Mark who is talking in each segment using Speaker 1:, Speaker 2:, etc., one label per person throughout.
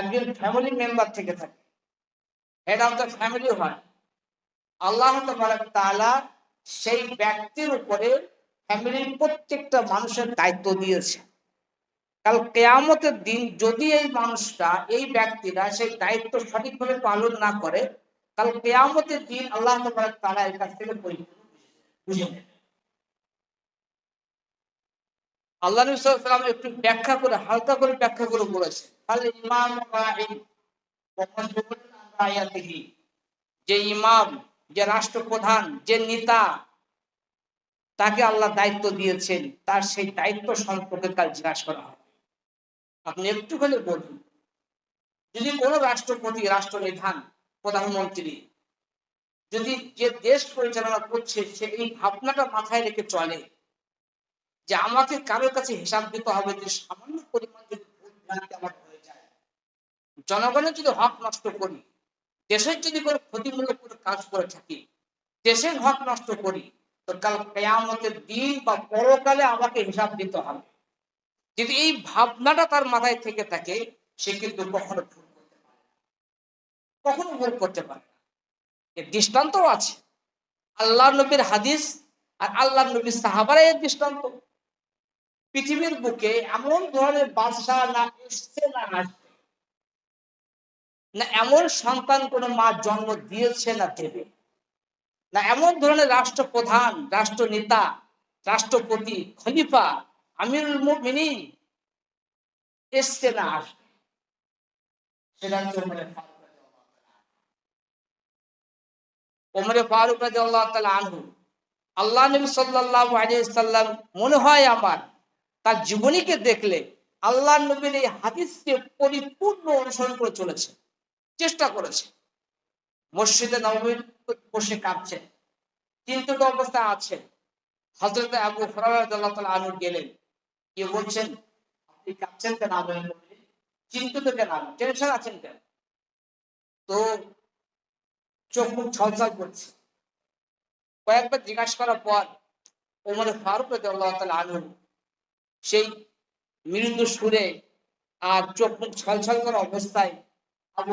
Speaker 1: একজন family member থেকে থাকে। হেড অফ দ্য ফ্যামিলি হয়। আল্লাহ তাআলা সেই ব্যক্তির উপরে ফ্যামিলির প্রত্যেকটা মানুষের দায়িত্ব দিয়েছে কাল কেয়ামতের দিন যদি এই মানুষটা, এই ব্যক্তিরা সেই দায়িত্ব সঠিকভাবে পালন না করে, কাল কেয়ামতের দিন আল্লাহ তাআলা এর কাছ থেকে বুঝে আল্লাহ নবী ওয়াসাল্লাম একটু ব্যাখ্যা করে, হালকা করে ব্যাখ্যা করে বলেছে তাহলে ইমাম যে ইমাম, যে রাষ্ট্রপ্রধান, যে নেতা, তাকে আল্লাহ দায়িত্ব দিয়েছেন, তার সেই দায়িত্ব সম্পর্কে কাল জিজ্ঞাসা করা হবে। আপনি একটুখানি বলুন, যদি কোনো রাষ্ট্রপতি রাষ্ট্র রাষ্ট্রনিধান প্রধানমন্ত্রী, যদি যে দেশ পরিচালনা করছে, সে এই ভাবনাটা মাথায় রেখে চলে যে আমাকে কারোর কাছে হিসাব দিতে হবে যে সামান্য পরিমাণ যদি ভুল আমার জনগণের যদি হক নষ্ট করি, দেশের যদি কোনো ক্ষতিমূলক কোনো কাজ করে থাকি, দেশের হক নষ্ট করি, তো কাল কেয়ামতের দিন বা পরকালে আমাকে হিসাব দিতে হবে। যদি এই ভাবনাটা তার মাথায় থেকে থাকে, সে কিন্তু কখনো ভুল করতে পারে কখনো ভুল করতে পারে এর দৃষ্টান্তও আছে। আল্লাহ নবীর হাদিস আর আল্লাহ নবীর সাহাবারা এর দৃষ্টান্ত। পৃথিবীর বুকে এমন ধরনের বাদশা না এসছে না আসবে। না এমন সন্তান কোন মা জন্ম দিয়েছে না দেবে। না এমন ধরনের রাষ্ট্রপ্রধান, রাষ্ট্রনেতা, রাষ্ট্রপতি, খলিফা, আমিরুল মুমিনিন এসছে না আসবে মনে হয় আমার তার জীবনীকে দেখলে আল্লাহ নবীর এই হাদিসকে পরিপূর্ণ অনুসরণ করে চলেছে। চেষ্টা করেছে। মসজিদে নবীর বসে কাঁদছে। চিন্তিত অবস্থা আছে। হজরত আবু ফরাহ আনু গেলেন। কে বলছেন, আপনি কাঁদছেন কেন আবু চিন্তিত কেন? টেনশন আছেন কেন? তো চোখ মুখ ছলছল করছে। কয়েকবার জিজ্ঞাসা করার পর ওমরে ফারুক আল্লাহ তালা সেই মৃদু সুরে আর চোখ মুখ ছলছল করা অবস্থায় আবু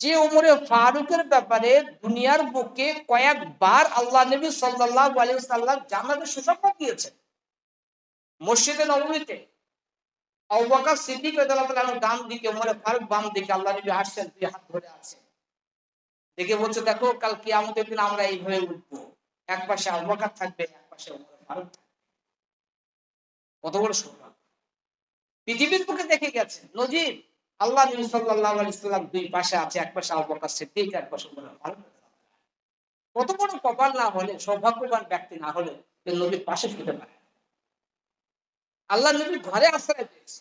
Speaker 1: যে উমরে ফারুকের ব্যাপারে দুনিয়ার বুকে কয়েকবার আল্লাহ নবী সাল্লাল্লাহু আলাইহি সাল্লাম জান্নাতের সুসংবাদ দিয়েছেন। মসজিদে নববীতে আবু বকর সিদ্দিক ডান দিকে, উমরে ফারুক বাম দিকে আল্লাহ নবী হাসছেন দুই হাত ধরে আছেন। দেখে বলছে, দেখো, কাল কিয়ামতের দিন আমরা এইভাবে উঠবো। এক পাশে আবু বকর থাকবে, এক পাশে উমরে ফারুক থাকবে। কত বড় সৌভাগ্য। পৃথিবীর বুকে দেখে গেছে, নজির। আল্লাহ নবী সাল্লাম দুই পাশে আছে, এক পাশে আবু সিদ্দিক, এক পাশে কত বড় কপাল না হলে, সৌভাগ্যবান ব্যক্তি না হলে নবীর পাশে শুতে পারে আল্লাহ নবীর ঘরে আশ্রয় পেয়েছে,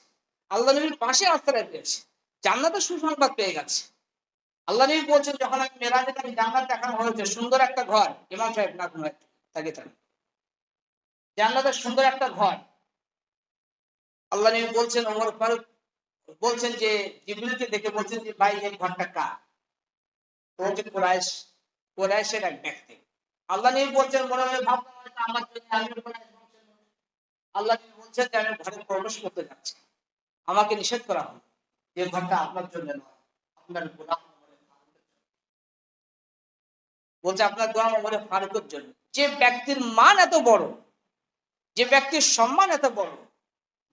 Speaker 1: আল্লাহ নবীর পাশে আশ্রয় পেয়েছে, জান্নাতের সুসংবাদ পেয়ে গেছে। আল্লাহ নবী বলছেন, যখন আমি মেরাজে আমি জান্নাত দেখানো হয়েছে, সুন্দর একটা ঘর, ইমাম সাহেব না কোনো তাকে থাকে জান্নাতের সুন্দর একটা ঘর। আল্লাহ নবী বলছেন, ওমর ফারুক বলছেন যে জিবরিলকে দেখে বলছেন যে, ভাই, এই ঘরটা কার তো হচ্ছে কোরাইশ, কোরাইশের এক ব্যক্তি আল্লাহ নবী বলছেন, মনে হয় আমার। আল্লাহ বলছেন যে, আমি ঘরে প্রবেশ করতে যাচ্ছি আমাকে নিষেধ করা হলো যে ঘরটা আপনার জন্য নয়, আপনার গোলাম। বলছে, আপনার গোলাম ওমরে ফারুকের জন্য যে ব্যক্তির মান এত বড়, যে ব্যক্তির সম্মান এত বড়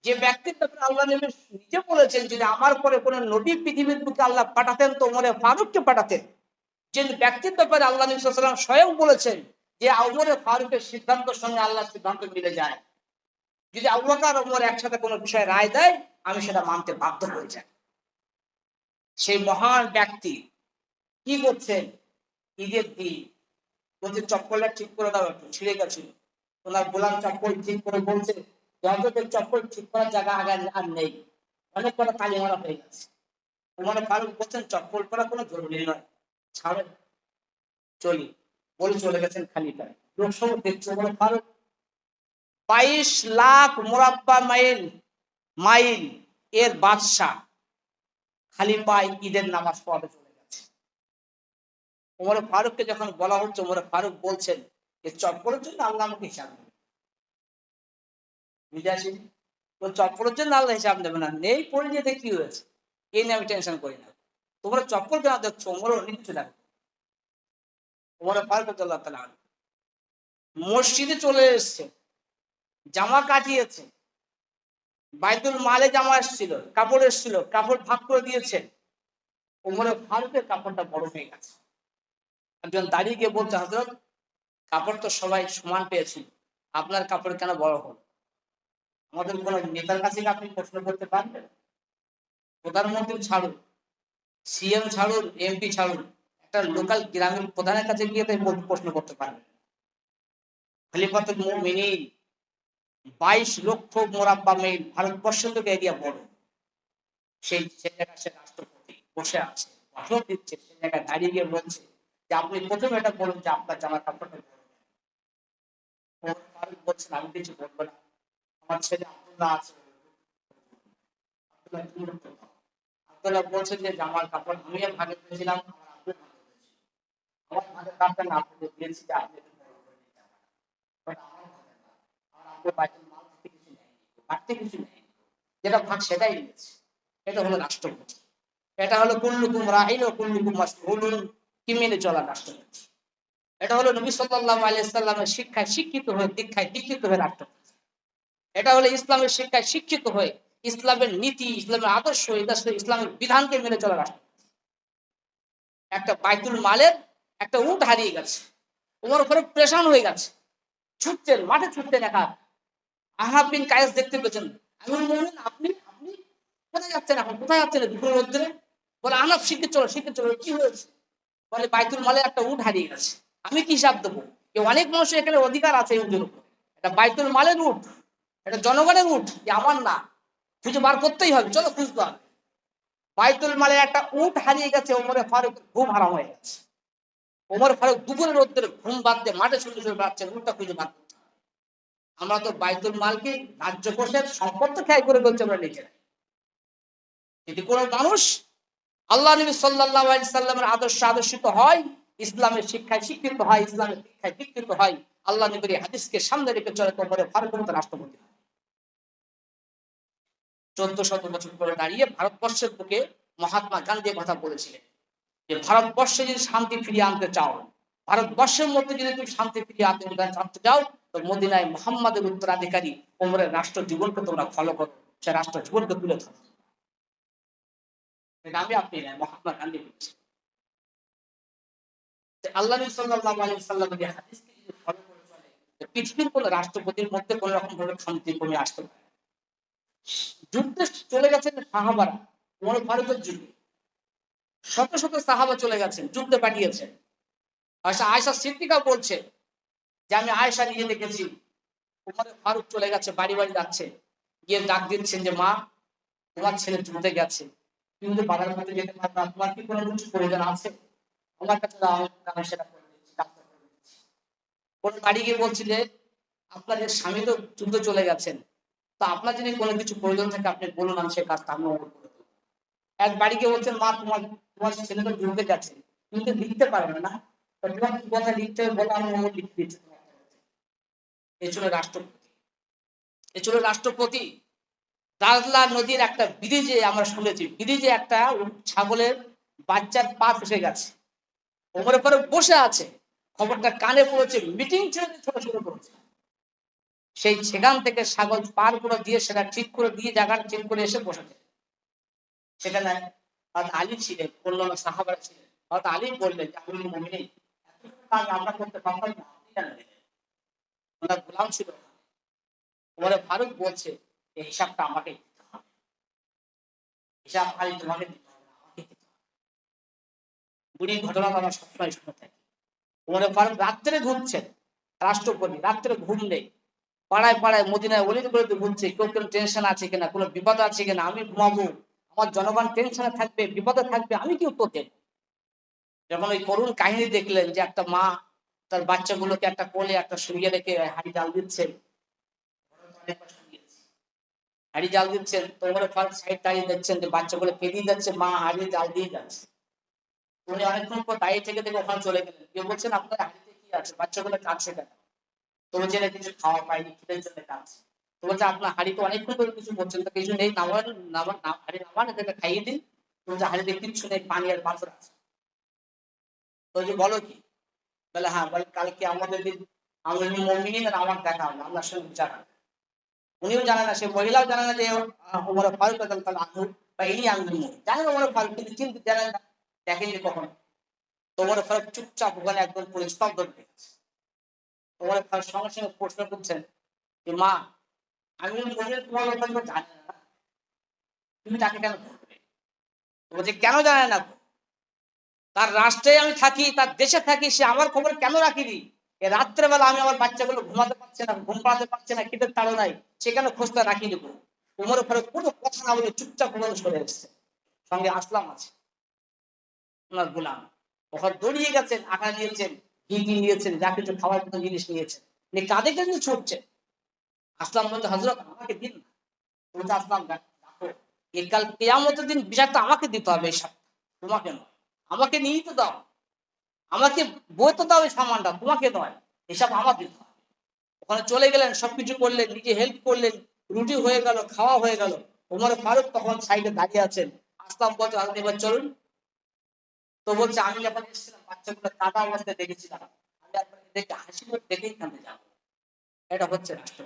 Speaker 1: যে ব্যক্তির ব্যাপারে আল্লাহ নবী নিজে বলেছেন যদি আমার পরে কোন নবী পৃথিবীর বুকে আল্লাহ পাঠাতেন, তো ওমরে ফারুককে পাঠাতেন। যে ব্যক্তির ব্যাপারে আল্লাহ নবী সাল্লাম স্বয়ং বলেছেন যে ওমরে ফারুকের সিদ্ধান্তের সঙ্গে আল্লাহ সিদ্ধান্ত মিলে যায়। যদি আবুবাকার ওমর একসাথে কোনো বিষয়ে রায় দেয়, আমি সেটা মানতে বাধ্য হয়ে যাই। সেই মহান ব্যক্তি কি করছেন ঈদের দিন বলছে, চপ্পলটা ঠিক করে দাও, একটু ছিঁড়ে গেছিল ওনার গোলাম চপ্পল ঠিক করে বলছে যতদের চপ্পল ঠিক করার জায়গা আগে আর নেই। অনেক কটা তালি মারা হয়ে গেছে। ওমানে ফারুক বলছেন চপ্পল করা কোনো জরুরি নয়। ছাড়েন চলি। বলে চলে গেছেন খালি পায়ে লোকসভা দেখছে ওমর ফারুক, বাইশ লাখ মোরাব্বা মাইল মাইল এর বাদশাহ খালি পায় ঈদের নামাজ পড়াতে চলে গেছে। ওমর ফারুককে যখন বলা হচ্ছে, ওমর ফারুক বলছেন যে চপ্পলের জন্য আল্লাহ আমাকে হিসাব আসেনি। তো চপ্পলের জন্য আল্লাহ হিসাব নেবে না, নেই পড়ে যেতে কি হয়েছে। এই নিয়ে আমি টেনশন করি না। তোমরা চপ্পল কেন দেখছ ওমরও নিচ্ছে দেখো ওমর ফারুক আল্লাহ তালা মসজিদে চলে এসছে, জামা কাটিয়েছে। বাইতুল মালে জামা এসেছিল, কাপড় এসেছিল, কাপড় ভাগ করে দিয়েছে। ওমরে ফারুকের কাপড়টা বড় হয়ে গেছে। একজন দাঁড়িয়ে গিয়ে বলছে হজরত কাপড় তো সবাই সমান পেয়েছিল আপনার কাপড় কেন বড় হল? আমাদের কোন নেতার কাছে আপনি প্রশ্ন করতে পারবেন? প্রধানমন্ত্রী ছাড়ুন, সিএম ছাড়ুন, এমপি ছাড়ুন, একটা লোকাল গ্রামের প্রধানের কাছে গিয়ে তাই প্রশ্ন করতে পারবেন। খলিফাতুল মুমিনিন বাইশ লক্ষ মোরাব্বা মেইল ভারতবর্ষের থেকে এরিয়া বড় সেই সে জায়গায় সে রাষ্ট্রপতি বসে আছে, ভাষণ দিচ্ছে, সে জায়গায় দাঁড়িয়ে গিয়ে বলছে যে আপনি প্রথমে এটা বলুন যে আপনার জামা কাপড়টা বলছেন, আমি কিছু বলব না। আমার ছেলে আব্দুল্লাহ আছে। আব্দুল্লাহ বলছেন যে জামার কাপড় আমি ভাগে পেয়েছিলাম আমার কাপড়টা না দিয়েছি, যে আপনি যেটা সেটাই এটা হলো এটা হলো ও কি চলা এটা হলো শিক্ষায় শিক্ষিত হয়ে, দীক্ষায় দীক্ষিত হয়ে রাষ্ট্রপতি। এটা হলো ইসলামের শিক্ষায় শিক্ষিত হয়ে, ইসলামের নীতি, ইসলামের আদর্শ ইসলামের- ইসলামের বিধানকে মেনে চলা রাষ্ট্রপতি একটা বাইতুল মালের একটা উট হারিয়ে গেছে ওমর উপরে প্রেশান হয়ে গেছে। ছুটছেন মাঠে ছুটতেন একা আহাব বিন কায়েস দেখতে পেয়েছেন। আমি বললেন আপনি আপনি কোথায় যাচ্ছেন এখন? কোথায় যাচ্ছেন দুপুরের মধ্যে? বলে আনাব শিখে চলো শিখে চলো কি হয়েছে? বলে, বাইতুল মালে একটা উট হারিয়ে গেছে। আমি কি হিসাব দেবো? অনেক মানুষের এখানে অধিকার আছে উটের উপর। এটা বাইতুল মালের উট। এটা জনগণের উঠ আমার না। খুঁজে বার করতেই হবে, চলো খুঁজতে হবে। বাইতুল মালের একটা উঠ হারিয়ে গেছে, ওমরে ফারুক ঘুম হারাম হয়ে গেছে। ওমর ফারুক দুপুরের রোদ্দের ঘুম দিয়ে মাঠে ছুটে ছুটে বেড়াচ্ছেন উটটা খুঁজে বার আমরা তো বাইতুল মালকে রাজ্য কোষের সম্পদ তো খেয়াল করে বলছি আমরা নিজেরা। যদি কোনো মানুষ আল্লাহ নবী আলাইহি সাল্লামের আদর্শ আদর্শিত হয়, ইসলামের শিক্ষায় শিক্ষিত হয়, ইসলামের শিক্ষায় শিক্ষিত হয়, আল্লাহ নবীর হাদিসকে সামনে রেখে চলে তোমরা ফারুক রাষ্ট্রপতি। হয়। চোদ্দ শত বছর পরে দাঁড়িয়ে ভারতবর্ষের বুকে মহাত্মা গান্ধী কথা বলেছিলেন যে, ভারতবর্ষে যদি শান্তি ফিরিয়ে আনতে চাও, ভারতবর্ষের মধ্যে যদি তুমি শান্তি ফিরিয়ে আনতে আনতে চাও, তো মদিনায় মোহাম্মদের উত্তরাধিকারী ওমরের রাষ্ট্র জীবনকে তোমরা ফলো করো, সে রাষ্ট্র জীবনকে তুলে ধরো আল্লাহ পৃথিবীর কোন রাষ্ট্রপতির মধ্যে কোন রকম ভাবে শান্তি কমে আসতে পারে। যুদ্ধে চলে গেছেন সাহাবারা ওমর ফারুকের যুদ্ধে। শত শত সাহাবা চলে গেছেন, যুদ্ধে পাঠিয়েছেন। আয়সা আয়সা সিদ্দিকা বলছে যে, আমি আয়সা নিয়ে দেখেছি। উমর ফারুক চলে গেছে, বাড়ি বাড়ি যাচ্ছে। গিয়ে ডাক দিচ্ছেন যে, মা, তোমার ছেলে যুদ্ধে গেছে। তুমি যদি মধ্যে যেতে পারবে তোমার কি কোনো কিছু প্রয়োজন আছে? আমার কাছে সেটা বাড়ি গিয়ে বলছি যে, আপনাদের স্বামী তো যুদ্ধ চলে গেছেন। তো আপনার যদি কোনো কিছু প্রয়োজন থাকে, আপনি বলুন, আমি সে কাজটা আমি করে দেবো। এক বাড়ি গিয়ে বলছেন, মা, তোমার তোমার ছেলে তো যুদ্ধে গেছে। তুমি তো লিখতে পারবে না। তোমার কি কথা লিখতে হবে বলো, আমি অমর লিখে দিচ্ছি। এ ছিল রাষ্ট্রপতি। এ ছিল রাষ্ট্রপতি। দাজলা নদীর একটা ব্রিজে আমরা শুনেছি, ব্রিজে একটা ছাগলের বাচ্চার পা ফেসে গেছে। ওপরে পরে বসে আছে। খবরটা কানে পড়েছে। মিটিং ছেড়ে ছোট ছোট সেই সেখান থেকে সাগর পার করে দিয়ে সেটা ঠিক করে দিয়ে জায়গাটা ঠিক করে এসে বসেছে। সেখানে আলী ছিলেন অন্যান্য সাহাবারা ছিলেন। আলী বললেন যে আমি মমিনী কাজ আমরা করতে পারতাম না আপনি দিলেন ওনার গোলাম ছিল ফারুক বলছে এই হিসাবটা আমাকে দিতে হবে। হিসাব খালি তোমাকে দিতে হবে না, আমাকে আমরা সবসময় শুনে থাকি। ওমরে ফারুক রাত্রে ঘুমছেন। রাষ্ট্রপতি রাত্রে ঘুম নেই। পাড়ায় পাড়ায় মদিনায় অলিতে গলিতে ঘুরছে কেউ কেউ টেনশন আছে কিনা? কোনো বিপদ আছে কিনা? আমি ঘুমাবো। আমার জনগণ টেনশনে থাকবে, বিপদে থাকবে। আমি কি উত্তর দেব? যখন ওই করুণ কাহিনী দেখলেন যে একটা মা তার বাচ্চাগুলোকে একটা কোলে একটা শুয়ে রেখে হাড়ি জাল দিচ্ছেন। হাড়ি জাল দিচ্ছেন। তোমার ফার্স্ট সাইড দাঁড়িয়ে দেখছেন যে বাচ্চাগুলো পেরিয়ে যাচ্ছে, মা হাড়ি জাল দিয়ে যাচ্ছে। উনি অনেকক্ষণ পর দাঁড়িয়ে থেকে দেখে ওখানে চলে গেলেন। কেউ বলছেন, আপনার হাড়িতে কি আছে? বাচ্চাগুলো কাঁদছে কেন? তো বলছে এরা কিছু খাওয়া পায়নি খিদের জন্য কাঁদছে তো বলছে আপনার হাড়ি তো অনেকক্ষণ ধরে কিছু বলছেন তো কিছু নেই নামান নামান হাড়ি নামান এদেরকে খাইয়ে দিন। তো বলছে হাড়িতে কিচ্ছু নেই পানি আর পাথর আছে। তো বলছে বলো কি? বলে হ্যাঁ বলে কালকে আমাদের দিন আমাদের মমিনিন আর আমার দেখা হবে আল্লাহর সঙ্গে হবে। উনিও জানে না সে মহিলাও জানে না যে আহ, ওমর ফারুক তাআলা আনহু বা আনহুর মুখ জানে না ওমর ফারুক কিন্তু চিন্তা জানেন না দেখেনি কখনো। তো ওমর ফারুক চুপচাপ ওখানে একদম পুরো স্তব্ধ হয়ে গেছে। ফারুক সঙ্গে সঙ্গে প্রশ্ন করছেন যে, মা, আমি মহিলা তোমার ব্যাপারে জানি না, তুমি তাকে কেন বলছে কেন জানে না? তার রাষ্ট্রে আমি থাকি, তার দেশে থাকি, সে আমার খবর কেন রাখিনি? এ রাত্রেবেলা আমি আমার বাচ্চাগুলো ঘুমাতে পারছে না, ঘুম পাড়াতে পারছে না, খিদের তাড়ো নাই সেখানে খোঁজটা রাখি দেবো উমর ফারুক কোনো কথা না বলে চুপচাপ ওখানে সরে এসছে। সঙ্গে আসলাম আছে। ওনার গোলাম। ওখানে দড়িয়ে গেছেন আঁকা নিয়েছেন ঘি নিয়েছেন যা কিছু খাওয়ার মতো জিনিস নিয়েছেন। নিয়ে কাঁধে কিন্তু ছুটছে আসলাম বলতে হজরত আমাকে দিন বলতে রাখো কেয়ামতের দিন বিচারটা আমাকে দিতে হবে এই তোমাকে নয়। আমাকে নিয়েই তো দাও। আমাকে বই তো দাও এই সামানটা। তোমাকে নয়। এসব আমার দিতে হবে ওখানে চলে গেলেন, সবকিছু করলেন, নিজে হেল্প করলেন। রুটি হয়ে গেল, খাওয়া হয়ে গেল। ওমর ফারুক তখন সাইডে দাঁড়িয়ে আছেন। আসলাম আপনি এবার চলুন। তো বলছে, আমি যখন এসেছিলাম বাচ্চাগুলো কাদা অবস্থায় দেখেছিলাম। আমি আপনাকে দেখে হাসি দেখেই কাঁদে যাব। এটা হচ্ছে রাষ্ট্র